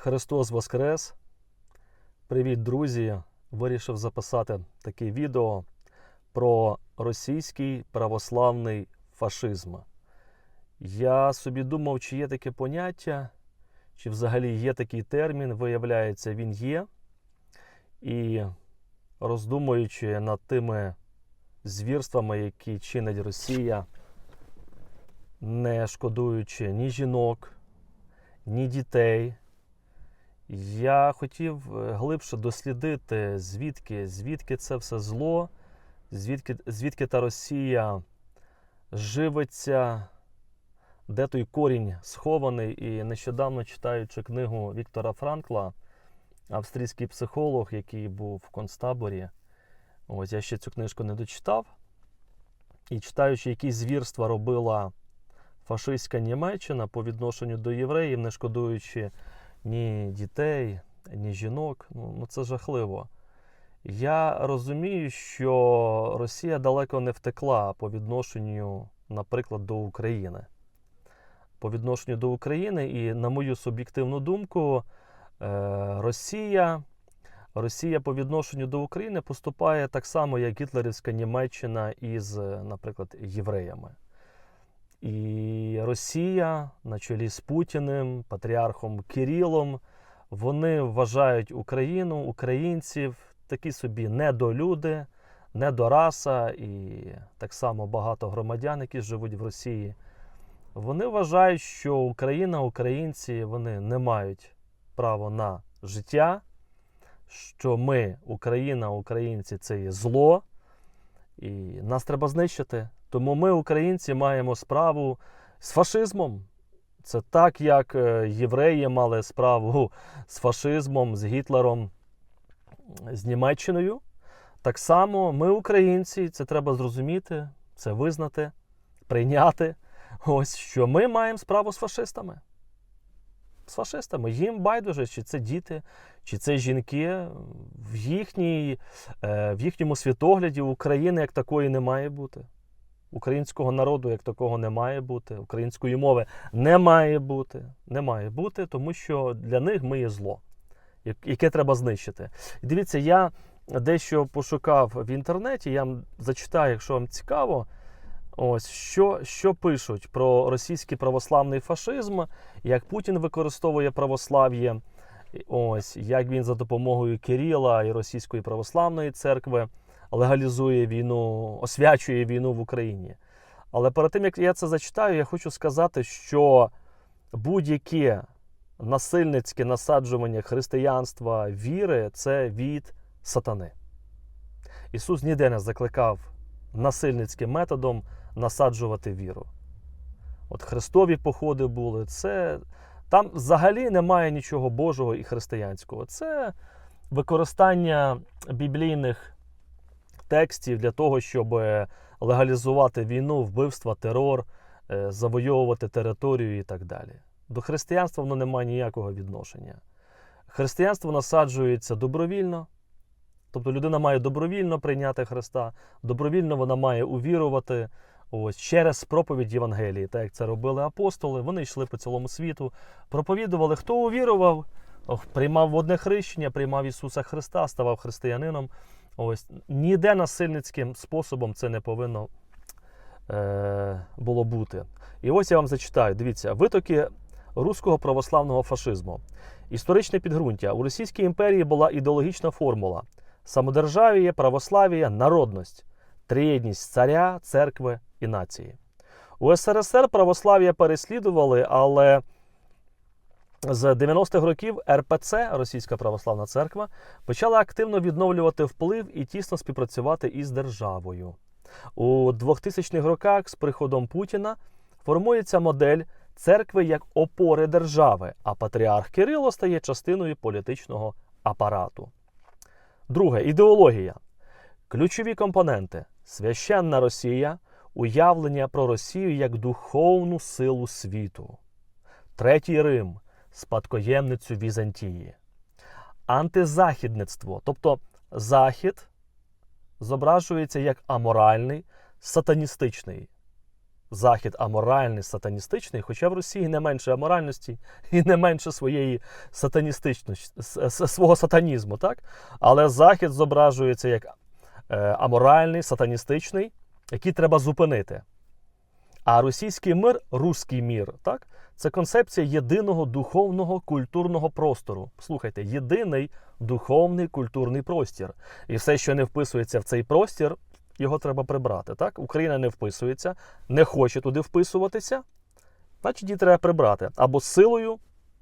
Христос Воскрес! Привіт, друзі! Вирішив записати таке відео про російський православний фашизм. Я собі думав, чи є таке поняття, чи взагалі є такий термін. Виявляється, він є. І роздумуючи над тими звірствами, які чинить Росія, не шкодуючи ні жінок, ні дітей. Я хотів е, глибше дослідити, звідки, звідки це все зло, звідки, звідки та Росія живиться, де той корінь схований. І нещодавно читаючи книгу Віктора Франкла, австрійський психолог, який був в концтаборі, ось я ще цю книжку не дочитав. І читаючи, які звірства робила фашистська Німеччина по відношенню до євреїв, не шкодуючи ні дітей, ні жінок. Ну, ну це жахливо. Я розумію, що Росія далеко не втекла по відношенню, наприклад, до України. По відношенню до України, і, на мою суб'єктивну думку, е, Росія, Росія по відношенню до України поступає так само, як гітлерівська Німеччина із, наприклад, євреями. І Росія на чолі з Путіним, патріархом Кирилом, вони вважають Україну, українців такі собі недолюди, недораса, і так само багато громадян, які живуть в Росії. Вони вважають, що Україна, українці, вони не мають права на життя, що ми, Україна, українці, це є зло, і нас треба знищити. Тому ми, українці, маємо справу з фашизмом. Це так, як е, євреї мали справу з фашизмом, з Гітлером, з Німеччиною. Так само ми, українці, це треба зрозуміти, це визнати, прийняти. Ось що ми маємо справу з фашистами. З фашистами. Їм байдуже, чи це діти, чи це жінки. В, їхній, е, в їхньому світогляді України як такої не має бути. Українського народу як такого не має бути, української мови не має бути. Не має бути, тому що для них ми є зло, яке треба знищити. І дивіться, я дещо пошукав в інтернеті, я вам зачитаю, якщо вам цікаво. Ось що, що пишуть про російський православний фашизм, як Путін використовує православ'я, ось як він за допомогою Кирила і Російської православної церкви легалізує війну, освячує війну в Україні. Але перед тим як я це зачитаю, я хочу сказати, що будь-яке насильницьке насаджування християнства, віри це від сатани. Ісус ніде не закликав насильницьким методом насаджувати віру. От Христові походи були, це там взагалі немає нічого Божого і християнського. Це використання біблійних текстів для того, щоб легалізувати війну, вбивства, терор, е, завойовувати територію і так далі. До християнства воно не має ніякого відношення. Християнство насаджується добровільно. Тобто людина має добровільно прийняти Христа, добровільно вона має увірувати ось через проповідь Євангелії, так як це робили апостоли. Вони йшли по цілому світу, проповідували, хто увірував, приймав водне хрещення, приймав Ісуса Христа, ставав християнином. Ось ніде насильницьким способом це не повинно е, було бути. І ось я вам зачитаю: дивіться, витоки руського православного фашизму. Історичне підґрунтя. У Російській імперії була ідеологічна формула: самодержав'я, православ'я, народність, триєдність царя, церкви і нації. У СРСР православ'я переслідували, але з 90-х років РПЦ, Російська Православна Церква, почала активно відновлювати вплив і тісно співпрацювати із державою. У 2000-х роках з приходом Путіна формується модель церкви як опори держави, а патріарх Кирило стає частиною політичного апарату. Друге ідеологія. Ключові компоненти: священна Росія, уявлення про Росію як духовну силу світу. Третій Рим спадкоємницю Візантії. Антизахідництво, тобто Захід зображується як аморальний, сатаністичний. Захід аморальний, сатаністичний, хоча в Росії не менше аморальності і не менше своєї сатаністичності, свого сатанізму, так? Але Захід зображується як е, аморальний, сатаністичний, який треба зупинити. А російський мир, руський мір, так? Це концепція єдиного духовного культурного простору. Слухайте, єдиний духовний культурний простір. І все, що не вписується в цей простір, його треба прибрати. Так? Україна не вписується, не хоче туди вписуватися, значить її треба прибрати або силою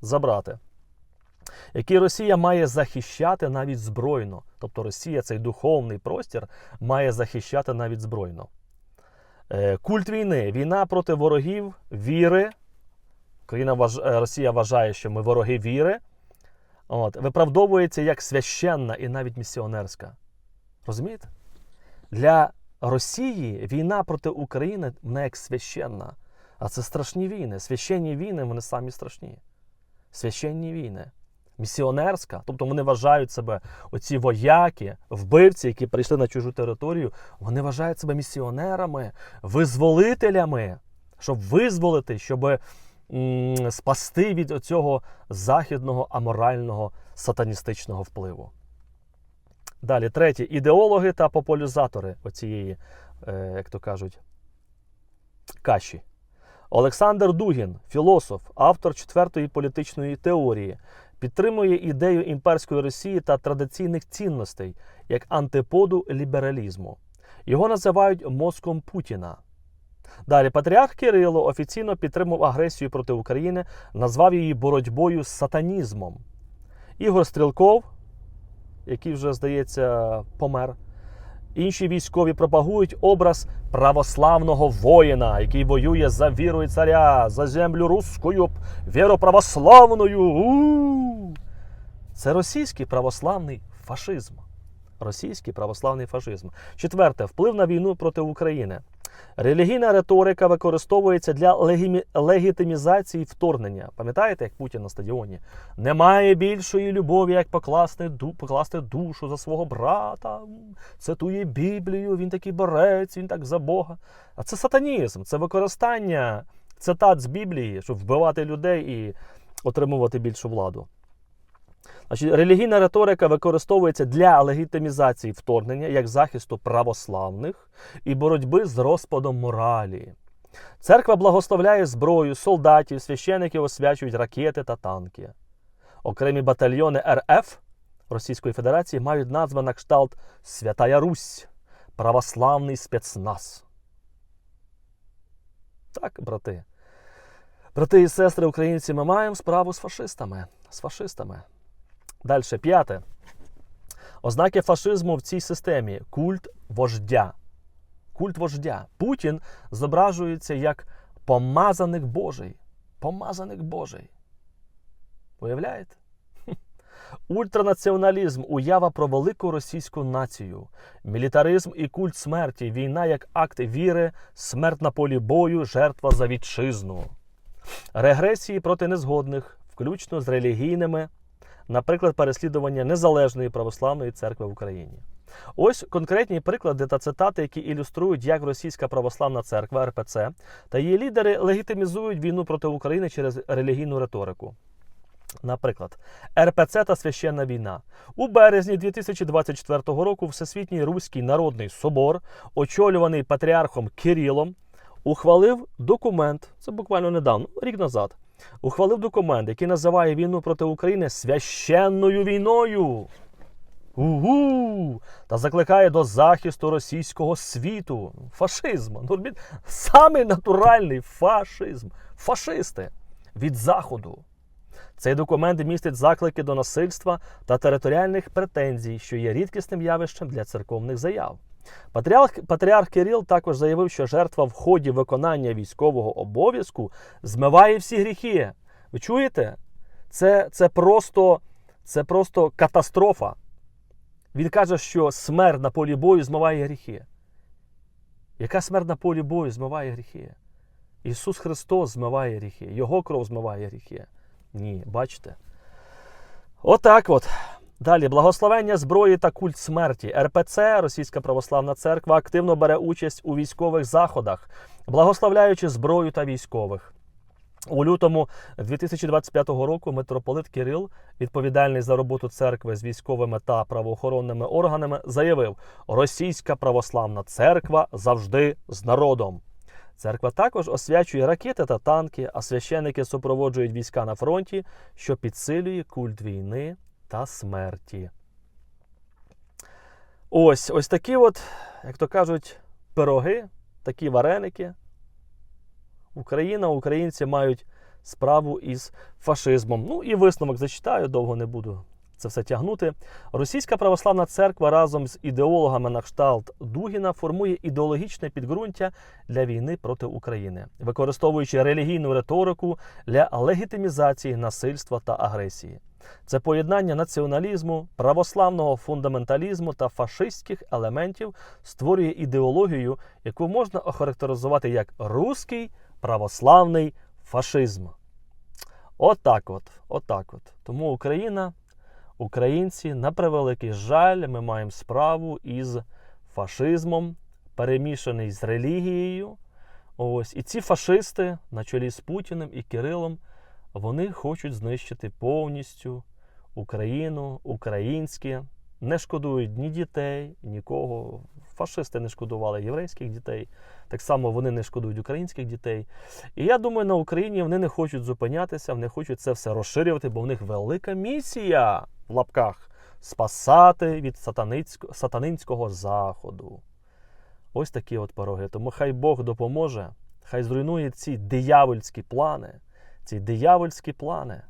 забрати. Який Росія має захищати навіть збройно. Тобто Росія цей духовний простір має захищати навіть збройно. Е, Культ війни, війна проти ворогів, віри. Україна е, Росія вважає, що ми вороги віри. От, виправдовується як священна і навіть місіонерська. Розумієте? Для Росії війна проти України не як священна. А це страшні війни. Священні війни вони самі страшні. Священні війни. Місіонерська, тобто вони вважають себе, оці вояки, вбивці, які прийшли на чужу територію, вони вважають себе місіонерами, визволителями, щоб визволити, щоб спасти від оцього західного аморального сатаністичного впливу. Далі, третє, ідеологи та популяризатори оцієї, е, як то кажуть, каші. Олександр Дугін, філософ, автор четвертої політичної теорії, підтримує ідею імперської Росії та традиційних цінностей як антиподу лібералізму. Його називають мозком Путіна. Далі патріарх Кирило офіційно підтримав агресію проти України, назвав її боротьбою з сатанізмом. Ігор Стрілков, який вже, здається, помер. Інші військові пропагують образ православного воїна, який воює за віру і царя, за землю рускою. віру православною. Це російський православний фашизм. Російський православний фашизм. Четверте, вплив на війну проти України. Релігійна риторика використовується для легімі- легітимізації вторгнення. Пам'ятаєте, як Путін на стадіоні? Немає більшої любові, як покласти, покласти душу за свого брата. Цитує Біблію, він такий борець, він так за Бога. А це сатанізм, це використання цитат з Біблії, щоб вбивати людей і отримувати більшу владу. Релігійна риторика використовується для легітимізації вторгнення як захисту православних і боротьби з розпадом моралі. Церква благословляє зброю, солдатів, священики освячують ракети та танки. Окремі батальйони РФ Російської Федерації мають назви на кшталт Святая Русь, Православний спецназ. Так, брати. Брати і сестри українці, ми маємо справу з фашистами. З фашистами. Далі, п'яте. Ознаки фашизму в цій системі культ вождя. Культ вождя. Путін зображується як помазаник Божий. Помазаник Божий. Уявляєте? Ультранаціоналізм, уява про велику російську націю, мілітаризм і культ смерті, війна як акт віри, смерть на полі бою, жертва за вітчизну, регресії проти незгодних, включно з релігійними, наприклад, переслідування незалежної православної церкви в Україні. Ось конкретні приклади та цитати, які ілюструють, як російська православна церква РПЦ та її лідери легітимізують війну проти України через релігійну риторику. Наприклад, РПЦ та священна війна. У березні 2024 року Всесвітній Руський Народний Собор, очолюваний патріархом Кирилом, ухвалив документ, це буквально недавно, рік назад, ухвалив документ, який називає війну проти України священною війною. Угу! Та закликає до захисту російського світу, фашизму. Ну, Самий натуральний фашизм. Фашисти від Заходу. Цей документ містить заклики до насильства та територіальних претензій, що є рідкісним явищем для церковних заяв. Патріарх, Патріарх Кирил також заявив, що жертва в ході виконання військового обов'язку змиває всі гріхи. Ви чуєте? Це, це, просто, це просто катастрофа. Він каже, що смерть на полі бою змиває гріхи. Яка смерть на полі бою змиває гріхи? Ісус Христос змиває гріхи, Його кров змиває гріхи. Ні, бачите? Отак от. Далі благословення зброї та культ смерті. РПЦ, Російська Православна Церква, активно бере участь у військових заходах, благословляючи зброю та військових. У лютому 2025 року митрополит Кирил, відповідальний за роботу церкви з військовими та правоохоронними органами, заявив: Російська православна церква завжди з народом. Церква також освячує ракети та танки, а священники супроводжують війська на фронті, що підсилює культ війни та смерті. Ось ось такі, от, як то кажуть, пироги, такі вареники. Україна, українці мають справу із фашизмом. Ну і висновок зачитаю, довго не буду це все тягнути. Російська православна церква разом з ідеологами на кшталт Дугіна формує ідеологічне підґрунтя для війни проти України, використовуючи релігійну риторику для легітимізації насильства та агресії. Це поєднання націоналізму, православного фундаменталізму та фашистських елементів створює ідеологію, яку можна охарактеризувати як руський православний фашизм. Отак от, отак от. Тому Україна, українці, на превеликий жаль, ми маємо справу із фашизмом, перемішаний з релігією. Ось. І ці фашисти на чолі з Путіним і Кирилом, вони хочуть знищити повністю Україну, українське, не шкодують ні дітей, нікого. Фашисти не шкодували єврейських дітей, так само вони не шкодують українських дітей. І я думаю, на Україні вони не хочуть зупинятися, вони хочуть це все розширювати, бо в них велика місія в лапках спасати від сатанинського заходу. Ось такі от пороги. Тому хай Бог допоможе, хай зруйнує ці диявольські плани, ці диявольські плани.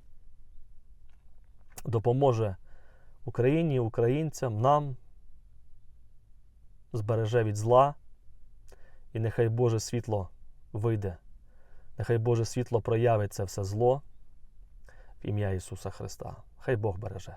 Допоможе Україні, українцям, нам збереже від зла, і нехай Боже світло вийде. Нехай Боже світло проявить це все зло в ім'я Ісуса Христа. Хай Бог береже.